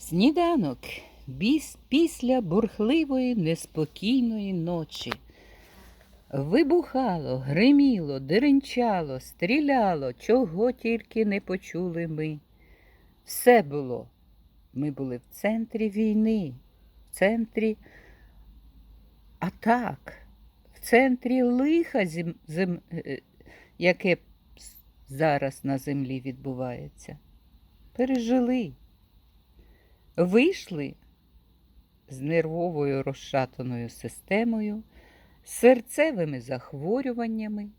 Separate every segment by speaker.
Speaker 1: Сніданок біс після бурхливої неспокійної ночі. Вибухало, гриміло, деренчало, стріляло, чого тільки не почули ми. Все було. Ми були в центрі війни, в центрі атак, в центрі лиха, зем, зем, е, яке зараз на землі відбувається. Пережили. Вийшли з нервовою розшатаною системою, серцевими захворюваннями,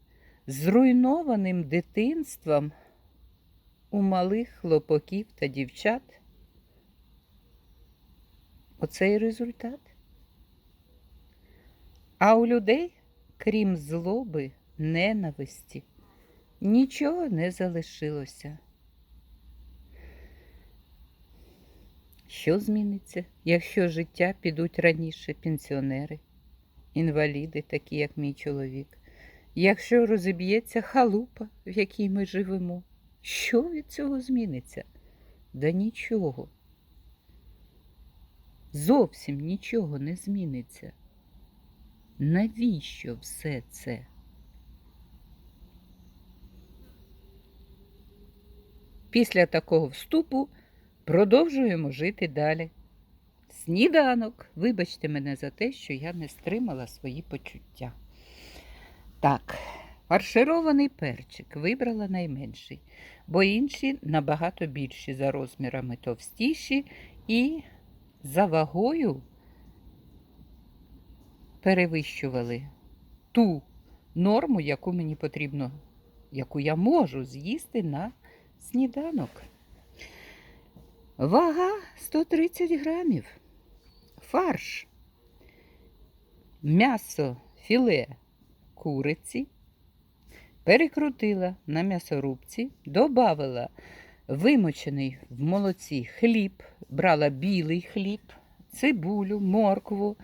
Speaker 1: зруйнованим дитинством у малих хлопаків та дівчат. Оцей результат. А у людей, крім злоби, ненависті, нічого не залишилося. Що зміниться, якщо життя підуть раніше пенсіонери, інваліди, такі як мій чоловік, якщо розіб'ється халупа, в якій ми живемо, що від цього зміниться? Да нічого. Зовсім нічого не зміниться. Навіщо все це? Після такого вступу продовжуємо жити далі. Сніданок. Вибачте мене за те, що я не стримала свої почуття. Так, фарширований перчик вибрала найменший, бо інші набагато більші за розмірами товстіші і за вагою перевищували ту норму, яку мені потрібно, яку я можу з'їсти на сніданок. Вага 130 грамів. Фарш. М'ясо філе куриці. Перекрутила на м'ясорубці, додавила вимочений в молоці хліб, брала білий хліб, цибулю, моркву,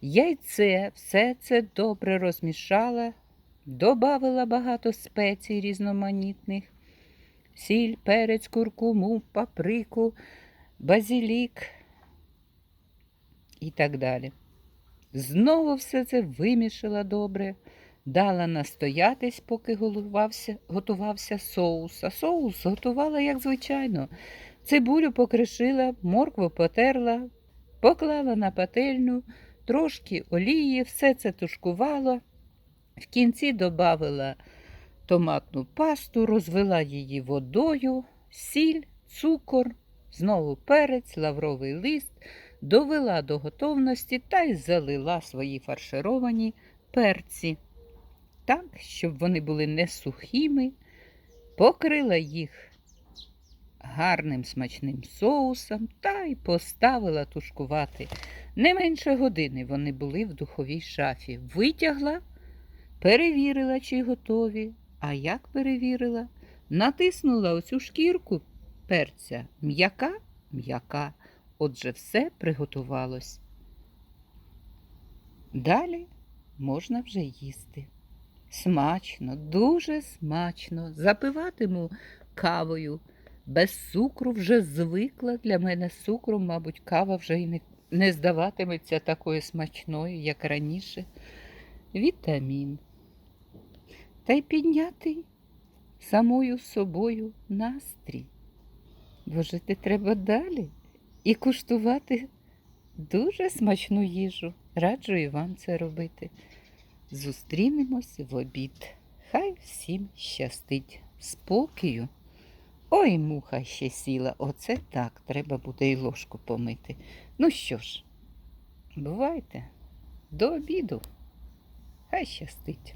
Speaker 1: яйце, все це добре розмішала, додавила багато спецій різноманітних сіль, перець, куркуму, паприку, базилік і так далі. Знову все це вимішала добре, дала настоятись, поки готувався, готувався соус. А соус готувала, як звичайно. Цибулю покришила, моркву потерла, поклала на пательню, трошки олії, все це тушкувала. В кінці додавила томатну пасту, розвела її водою, сіль, цукор, знову перець, лавровий лист, довела до готовності та й залила свої фаршировані перці. Так, щоб вони були не сухими, покрила їх гарним смачним соусом та й поставила тушкувати. Не менше години вони були в духовій шафі. Витягла, перевірила, чи готові. А як перевірила? Натиснула оцю шкірку перця. М'яка, м'яка. Отже, все приготувалось. Далі можна вже їсти. Смачно, дуже смачно. Запиватиму кавою. Без цукру вже звикла для мене з мабуть, кава вже й не, не здаватиметься такою смачною, як раніше. Вітамін та й підняти самою собою настрій. Бо жити треба далі і куштувати дуже смачну їжу. Раджу і вам це робити. Зустрінемось в обід. Хай всім щастить спокою. Ой, муха ще сіла. Оце так, треба буде і ложку помити. Ну що ж, бувайте, до обіду. Хай щастить.